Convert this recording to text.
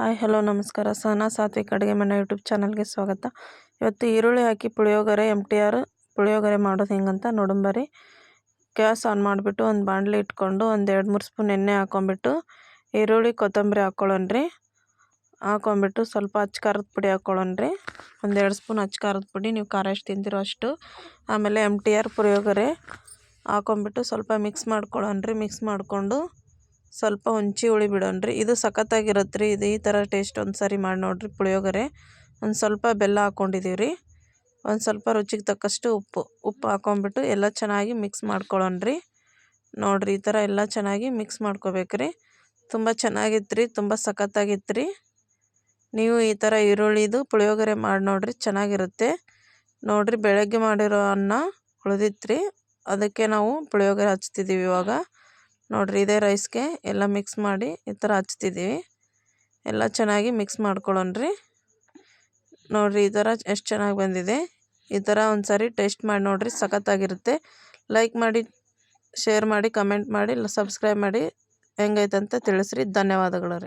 Hi, hello, ನಮಸ್ಕಾರ. ಸಹನಾ ಸಾತ್ವಿಕ್ ಅಡುಗೆ ಮನೆ ಯೂಟ್ಯೂಬ್ ಚಾನಲ್ಗೆ ಸ್ವಾಗತ. ಇವತ್ತು ಈರುಳ್ಳಿ ಹಾಕಿ puliyogare M T R puliyogare ಮಾಡೋದು ಹೆಂಗಂತ ನೋಡಂಬರಿ ಗ್ಯಾಸ್ ಆನ್ ಮಾಡಿಬಿಟ್ಟು ಒಂದು ಬಾಂಡ್ಲಿ ಇಟ್ಕೊಂಡು ಒಂದು ಎರಡು ಮೂರು ಸ್ಪೂನ್ ಎಣ್ಣೆ ಹಾಕ್ಕೊಂಬಿಟ್ಟು ಈರುಳ್ಳಿ ಕೊತ್ತಂಬರಿ ಹಾಕ್ಕೊಳ್ಳೋಣ್ರಿ ಹಾಕ್ಕೊಂಬಿಟ್ಟು ಸ್ವಲ್ಪ ಅಚ್ಚ ಖಾರದ ಪುಡಿ ಹಾಕ್ಕೊಳ್ಳೋಣ್ರಿ ಒಂದು ಎರಡು ಸ್ಪೂನ್ ಅಚ್ಚ ಖಾರದ ಪುಡಿ, ನೀವು ಖಾರ ಎಷ್ಟು ತಿಂತಿರೋ ಅಷ್ಟು. ಆಮೇಲೆ ಎಂ ಟಿ ಆರ್ ಪುಳಿಯೋಗರೆ ಹಾಕ್ಕೊಂಬಿಟ್ಟು ಸ್ವಲ್ಪ ಮಿಕ್ಸ್ ಮಾಡ್ಕೊಳ್ಳೋಣ್ರಿ ಮಿಕ್ಸ್ ಮಾಡಿಕೊಂಡು ಸ್ವಲ್ಪ ಹುಂಚಿ ಹುಳಿ ಬಿಡೋಣ್ರಿ. ಇದು ಸಖತ್ತಾಗಿರುತ್ತೆ ರೀ ಇದು ಈ ಥರ ಟೇಸ್ಟ್ ಒಂದು ಸಾರಿ ಮಾಡಿ ನೋಡಿರಿ ಪುಳಿಯೋಗರೆ. ಒಂದು ಸ್ವಲ್ಪ ಬೆಲ್ಲ ಹಾಕ್ಕೊಂಡಿದ್ದೀವಿ ರೀ ಒಂದು ಸ್ವಲ್ಪ ರುಚಿಗೆ ತಕ್ಕಷ್ಟು ಉಪ್ಪು ಉಪ್ಪು ಹಾಕ್ಕೊಂಬಿಟ್ಟು ಎಲ್ಲ ಚೆನ್ನಾಗಿ ಮಿಕ್ಸ್ ಮಾಡ್ಕೊಳ್ಳೋಣ್ರಿ ನೋಡಿರಿ ಈ ಥರ ಎಲ್ಲ ಚೆನ್ನಾಗಿ ಮಿಕ್ಸ್ ಮಾಡ್ಕೋಬೇಕ್ರಿ. ತುಂಬ ಚೆನ್ನಾಗಿತ್ತು ರೀ ತುಂಬ ಸಖತ್ತಾಗಿತ್ತು ರೀ ನೀವು ಈ ಥರ ಈರುಳ್ಳಿದು ಪುಳಿಯೋಗರೆ ಮಾಡಿ ನೋಡಿರಿ ಚೆನ್ನಾಗಿರುತ್ತೆ. ನೋಡಿರಿ ಬೆಳಗ್ಗೆ ಮಾಡಿರೋ ಅನ್ನ ಉಳಿದಿತ್ತು ರೀ ಅದಕ್ಕೆ ನಾವು ಪುಳಿಯೋಗರೆ ಹಚ್ತಿದ್ದೀವಿ ಇವಾಗ. ನೋಡಿರಿ ಇದೇ ರೈಸ್ಗೆ ಎಲ್ಲ ಮಿಕ್ಸ್ ಮಾಡಿ ಈ ಥರ ಹಚ್ತಿದ್ದೀವಿ. ಎಲ್ಲ ಚೆನ್ನಾಗಿ ಮಿಕ್ಸ್ ಮಾಡ್ಕೊಳ್ಳೋಣ್ರಿ ನೋಡಿರಿ ಈ ಥರ ಎಷ್ಟು ಚೆನ್ನಾಗಿ ಬಂದಿದೆ. ಈ ಥರ ಒಂದು ಟೇಸ್ಟ್ ಮಾಡಿ ನೋಡಿರಿ ಸಖತ್ತಾಗಿರುತ್ತೆ. ಲೈಕ್ ಮಾಡಿ, ಶೇರ್ ಮಾಡಿ, ಕಮೆಂಟ್ ಮಾಡಿ ಸಬ್ಸ್ಕ್ರೈಬ್ ಮಾಡಿ ಹೆಂಗೈತೆ ಅಂತ ತಿಳಿಸ್ರಿ. ಧನ್ಯವಾದಗಳು ರೀ.